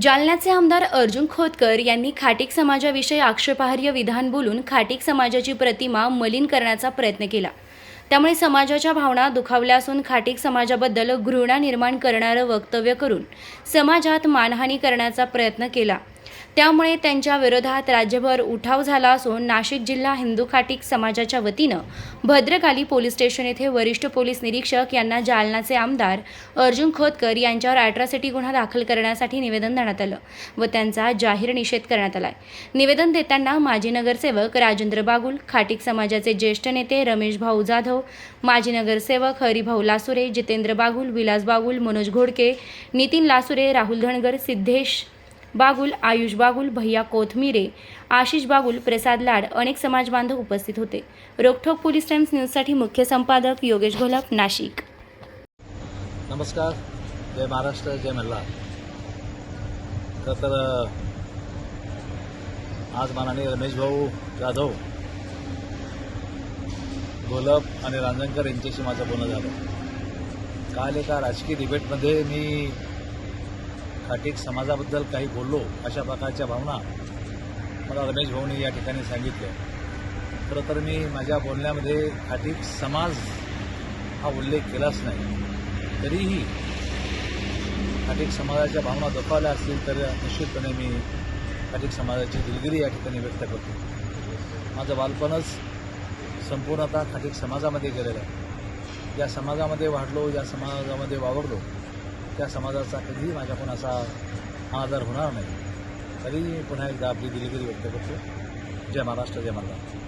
जालन्याचे आमदार अर्जुन खोतकर यांनी खाटीक समाजाविषयी आक्षेपार्ह विधान बोलून खाटीक समाजाची प्रतिमा मलिन करण्याचा प्रयत्न केला. त्यामुळे समाजाच्या भावना दुखावल्या असून खाटीक समाजाबद्दल घृणा निर्माण करणारं वक्तव्य करून समाजात मानहानी करण्याचा प्रयत्न केला. त्यामुळे त्यांच्या विरोधात राज्यभर उठाव झाला असून नाशिक जिल्हा हिंदू खाटीक समाजाच्या वतीनं भद्रकाली पोलीस स्टेशन येथे वरिष्ठ पोलीस निरीक्षक यांना जालनाचे आमदार अर्जुन खोतकर यांच्यावर अॅट्रॉसिटी गुन्हा दाखल करण्यासाठी निवेदन देण्यात आलं व त्यांचा जाहीर निषेध करण्यात आलाय. निवेदन देताना माजी नगरसेवक राजेंद्र बागुल खाटीक समाजाचे ज्येष्ठ नेते रमेश भाऊ जाधव माजी नगरसेवक हरिभाऊ लासुरे जितेंद्र बागुल विलास बागुल मनोज घोडके नितीन लासुरे राहुल धनगर सिद्धेश बागुल आयुष बागुल भैया कोथमिरे आशिष बागुल प्रसाद लाड अनेक समाज बांधव उपस्थित होते. रोकठोक पोलीस टाइम्स न्यूजसाठी मुख्य संपादक योगेश घोलप नाशिक. नमस्कार. जय महाराष्ट्र जय मल्हार. तर आज माननीय रमेश भाऊ जाधव गोलप आणि रांजणकर यांच्याशी माझं बोलणं झालं. काल एका राजकीय डिबेटमध्ये मी खाटीक समाजाबद्दल काही बोललो अशा प्रकारच्या भावना मला रमेश भाऊनी या ठिकाणी सांगितल्या. खरं तर मी माझ्या बोलण्यामध्ये खाटीक समाज हा उल्लेख केलाच नाही. तरीही खाटीक समाजाच्या भावना दुखावल्या असतील तर निश्चितपणे मी खाटीक समाजाची दिलगिरी या ठिकाणी व्यक्त करतो. माझं बालपणच संपूर्णतः खाटीक समाजामध्ये गेलेलं आहे. ज्या समाजामध्ये वाढलो ज्या समाजामध्ये वावरलो त्या समाजाचा कधीही माझ्याकडून असा अनादर होणार नाही. तरी मी पुन्हा एकदा आपली दिलगिरी व्यक्त करतो. जय महाराष्ट्र जय महाराष्ट्र